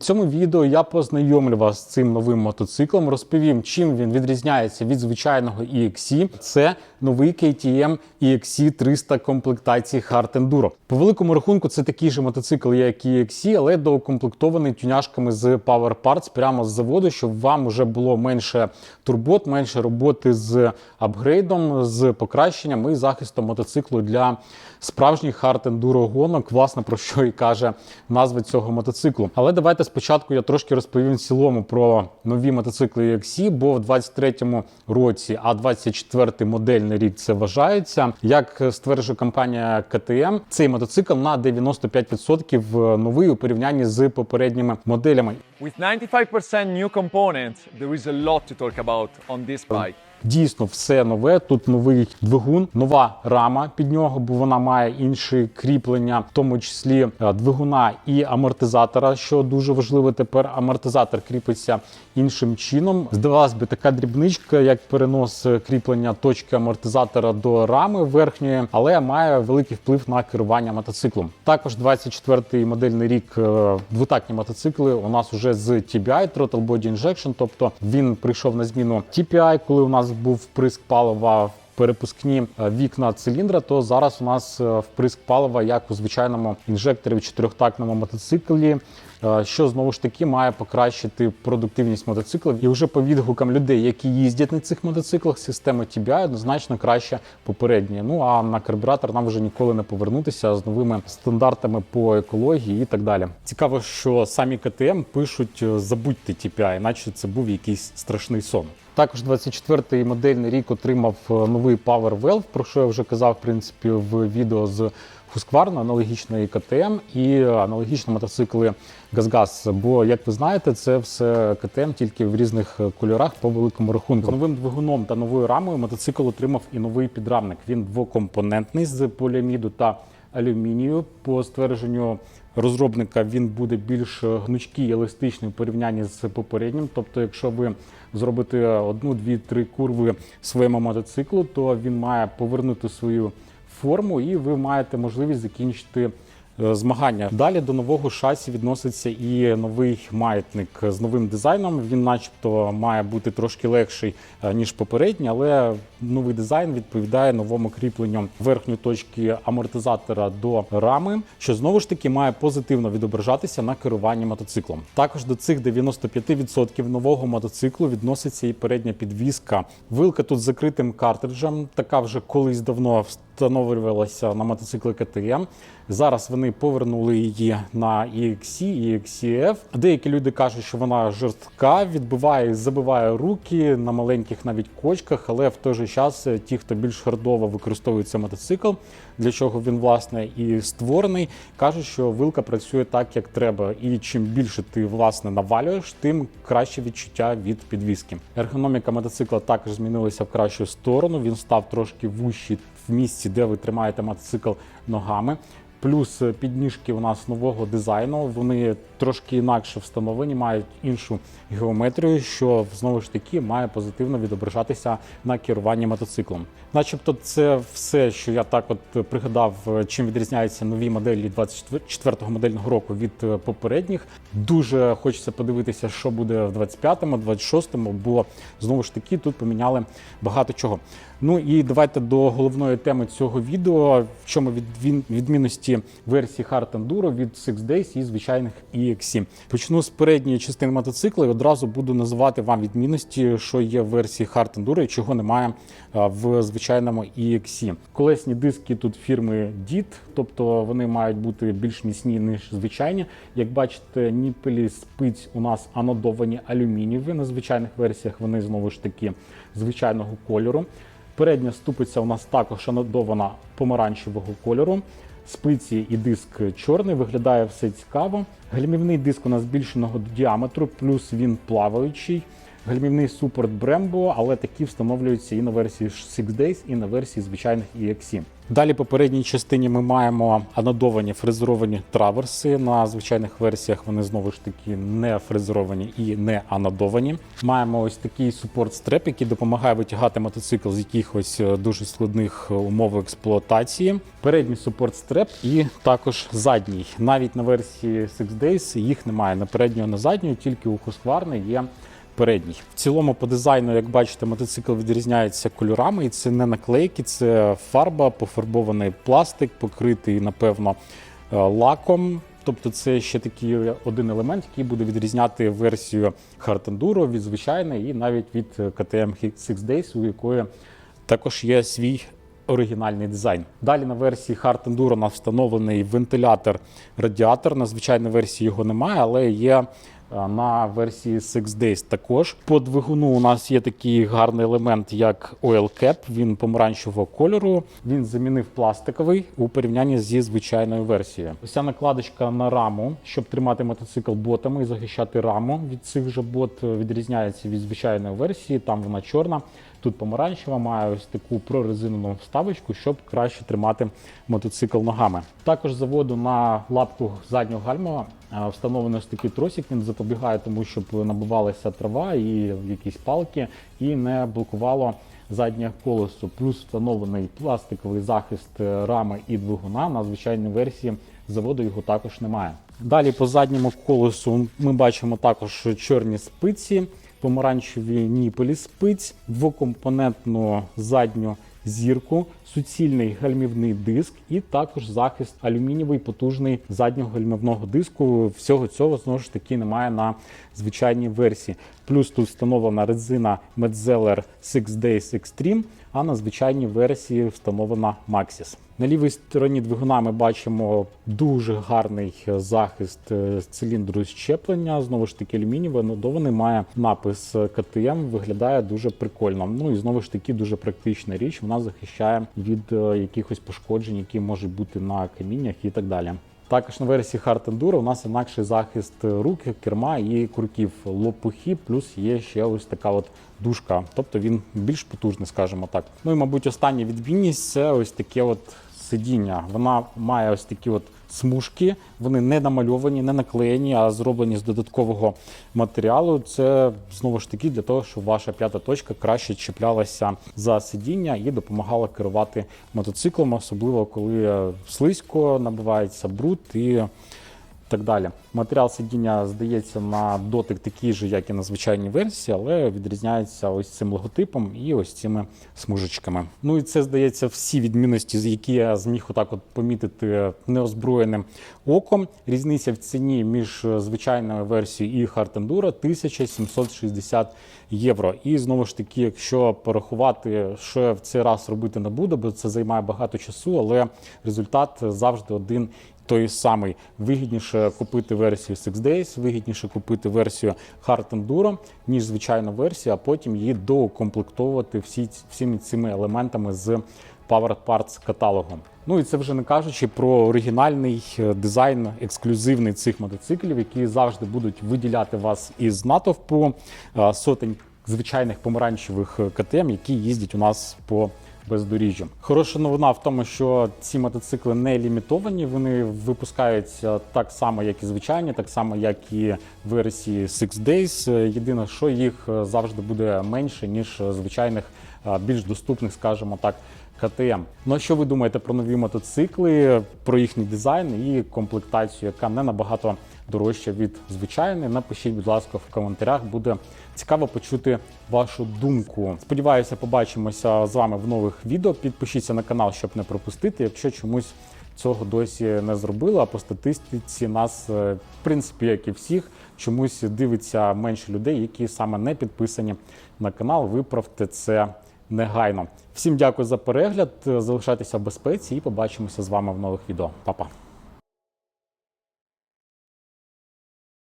В цьому відео я познайомлю вас з цим новим мотоциклом, розповім, чим він відрізняється від звичайного EXC. Це новий KTM EXC 300 комплектації Hard Enduro. По великому рахунку, це такий же мотоцикл, як EXC, але доукомплектований тюняшками з Power Parts прямо з заводу, щоб вам вже було менше турбот, менше роботи з апгрейдом, з покращенням і захистом мотоциклу для справжніх Hard Enduro гонок. Власне про що і каже назва цього мотоциклу. Але давайте спочатку я трошки розповім в цілому про нові мотоцикли EXC, бо в 23-му році, а 24-й модельний рік це вважається. Як стверджує компанія KTM, цей мотоцикл на 95% новий у порівнянні з попередніми моделями. With 95% new components, there is a lot to talk about on this bike. Дійсно, все нове. Тут новий двигун, нова рама під нього, бо вона має інші кріплення, в тому числі е, двигуна і амортизатора, що дуже важливо тепер. Амортизатор кріпиться іншим чином. Здавалось би, така дрібничка, як перенос е, кріплення точки амортизатора до рами верхньої, але має великий вплив на керування мотоциклом. Також 24-й модельний рік е, двотактні мотоцикли у нас вже з TBI, Throttle Body Injection, тобто він прийшов на зміну TPI, коли у нас був вприск палива в перепускні е, вікна циліндра, то зараз у нас е, вприск палива як у звичайному інжекторі в чотирьохтактному мотоциклі. е, Що знову ж таки має покращити продуктивність мотоциклів, і вже по відгукам людей, які їздять на цих мотоциклах, система TBI однозначно краще попередньої. Ну а на карбюратор нам вже ніколи не повернутися з новими стандартами по екології і так далі. Цікаво, що самі КТМ пишуть забудьте TPI, наче це був якийсь страшний сон. Також 24-й модельний рік отримав е, новий Power Valve, про що я вже казав в принципі в відео з Husqvarna, аналогічної КТМ і аналогічні мотоцикли GazGaz. Бо, як ви знаєте, це все КТМ тільки в різних е, кольорах по великому рахунку. З новим двигуном та новою рамою мотоцикл отримав і новий підрамник. Він двокомпонентний з поліаміду та алюмінію. По ствердженню розробника він буде більш гнучкий еластичний у порівнянні з попереднім. Тобто, якщо ви зробите одну, дві, три курви своєму мотоциклу, то він має повернути свою форму, і ви маєте можливість закінчити е, змагання. Далі до нового шасі відноситься і новий маятник з новим дизайном. Він, начебто, має бути трошки легший е, ніж попередній, але новий дизайн відповідає новому кріпленню верхньої точки амортизатора до рами, що знову ж таки має позитивно відображатися на керуванні мотоциклом. Також до цих 95% нового мотоциклу відноситься і передня підвізка. Вилка тут з закритим картриджем. Така вже колись давно встановлювалася на мотоцикли КТМ. Зараз вони повернули її на EXC і EXCF. Деякі люди кажуть, що вона жорстка, відбиває, забиває руки на маленьких навіть кочках, але в той же час е, ті, хто більш хардово використовує цей мотоцикл, для чого він власне і створений, кажуть, що вилка працює так, як треба. І чим більше ти власне навалюєш, тим краще відчуття від підвіски. Ергономіка мотоцикла також змінилася в кращу сторону. Він став трошки вущий в місці, де ви тримаєте мотоцикл ногами. Плюс підніжки у нас нового дизайну. Вони трошки інакше встановлені, мають іншу геометрію, що знову ж таки має позитивно відображатися на керуванні мотоциклом. Начебто, це все, що я так от пригадав, чим відрізняються нові моделі 24-го модельного року від е, попередніх. Дуже хочеться подивитися, що буде в 25-му, 26-му, бо знову ж таки тут поміняли багато чого. Ну і давайте до головної теми цього відео, в чому відмін- відмінності версії Hard Enduro від Six Days і звичайних EXC. Почну з передньої частини мотоцикла і одразу буду називати вам відмінності, що є в версії Hard Enduro і чого немає в звичайному EXC. Колесні диски тут фірми DIT, тобто вони мають бути більш міцні, ніж звичайні. Як бачите, ніпелі спиць у нас анодовані алюмінієві. На звичайних версіях вони знову ж таки звичайного кольору. Передня ступиця у нас також анодована помаранчевого кольору. Спиці і диск чорний, виглядає все цікаво. Гальмівний диск у нас збільшеного діаметру, плюс він плаваючий. Гальмівний супорт Brembo, але такі встановлюються і на версії 6 Days, і на версії звичайних EXE. Далі по передній частині ми маємо анодовані фрезеровані траверси. На звичайних версіях вони знову ж таки не фрезеровані і не анодовані. Маємо ось такий супорт стреп, який допомагає витягати мотоцикл з якихось е, дуже складних умов експлуатації. Передній супорт стреп і також задній. Навіть на версії 6 Days їх немає на переднього, на заднього, тільки у Husqvarna є передній. В цілому по дизайну, як бачите, мотоцикл відрізняється кольорами, і це не наклейки, це фарба, пофарбований пластик, покритий, напевно, е, лаком. Тобто це ще такий один елемент, який буде відрізняти версію Hard від звичайної і навіть від е, KTM 6 Days, у якої також є свій оригінальний дизайн. Далі на версії Hard Enduro у встановлений вентилятор-радіатор. На звичайній версії його немає, але є на версії 6 Days також. По двигуну у нас є такий гарний елемент, як Oil Cap. Він помаранчевого кольору. Він замінив пластиковий у порівнянні зі звичайною версією. Ось накладочка на раму, щоб тримати мотоцикл ботами і захищати раму від цих же бот, е, відрізняється від звичайної версії. Там вона чорна. Тут помаранчева має ось таку прорезинену вставочку, щоб краще тримати мотоцикл ногами. Також заводу на лапку заднього гальма встановлений ось такий тросик. Він запобігає тому, щоб набивалася трава і якісь палки, і не блокувало заднє колесо. Плюс встановлений пластиковий захист е, рами і двигуна. На звичайній версії заводу його також немає. Далі по задньому колесу ми бачимо також чорні спиці помаранчеві ніпелі спиць, двокомпонентну задню зірку, суцільний гальмівний диск і також захист алюмінієвий потужний заднього гальмівного диску. Всього цього знову ж таки немає на звичайній версії. Плюс тут встановлена резина Metzeler 6 Days Extreme, а на звичайній версії встановлена Maxxis. На лівій стороні двигуна ми бачимо дуже гарний захист е, циліндру щеплення. Знову ж таки, алюмінієвий анодований, має напис КТМ, виглядає дуже прикольно. Ну і знову ж таки дуже практична річ. Вона захищає від е, якихось пошкоджень, які можуть бути на каміннях і так далі. Також на версії Hard Enduro у нас інакший захист рук, керма і курків лопухи, плюс є ще ось така от дужка, тобто він більш потужний, скажімо так. Ну і мабуть, остання відмінність це ось таке от сидіння. Вона має ось такі от смужки, вони не намальовані, не наклеєні, а зроблені з додаткового матеріалу. Це знову ж таки для того, щоб ваша п'ята точка краще чіплялася за сидіння і допомагала керувати мотоциклом, особливо коли е, слизько набивається бруд і так далі. Матеріал сидіння здається на дотик такий же, як і на звичайній версії, але відрізняється ось цим логотипом і ось цими смужечками. Ну і це здається всі відмінності, з які я зміг отак от помітити неозброєним оком. Різниця в ціні між звичайною версією і Hard Enduro 1760 євро. І знову ж таки, якщо порахувати, що я в цей раз робити не буду, бо це займає багато часу, але результат завжди один той самий. Вигідніше купити версію 6 Days, вигідніше купити версію Hard Enduro, ніж звичайна версія, а потім її доукомплектовувати всі, всіми цими елементами з Power Parts каталогом. Ну і це вже не кажучи про оригінальний е, дизайн ексклюзивний цих мотоциклів, які завжди будуть виділяти вас із натовпу е, сотень звичайних помаранчевих е, КТМ, які їздять у нас по бездоріжжю. Хороша новина в тому, що ці мотоцикли не лімітовані. Вони випускаються так само, як і звичайні, так само, як і версії Six Days. Єдине, що їх е, завжди буде менше ніж е, звичайних, е, більш доступних, скажімо так. КТМ. Ну а що ви думаєте про нові мотоцикли, про їхній дизайн і комплектацію, яка не набагато дорожча від звичайної? Напишіть, будь ласка, в коментарях. Буде цікаво почути вашу думку. Сподіваюся, побачимося з вами в нових відео. Підпишіться на канал, щоб не пропустити. Якщо чомусь цього досі не зробили, а по статистиці нас, е, в принципі, як і всіх, чомусь дивиться менше людей, які саме не підписані на канал. Виправте це негайно. Всім дякую за перегляд. Залишайтеся в безпеці і побачимося з вами в нових відео. Па-па!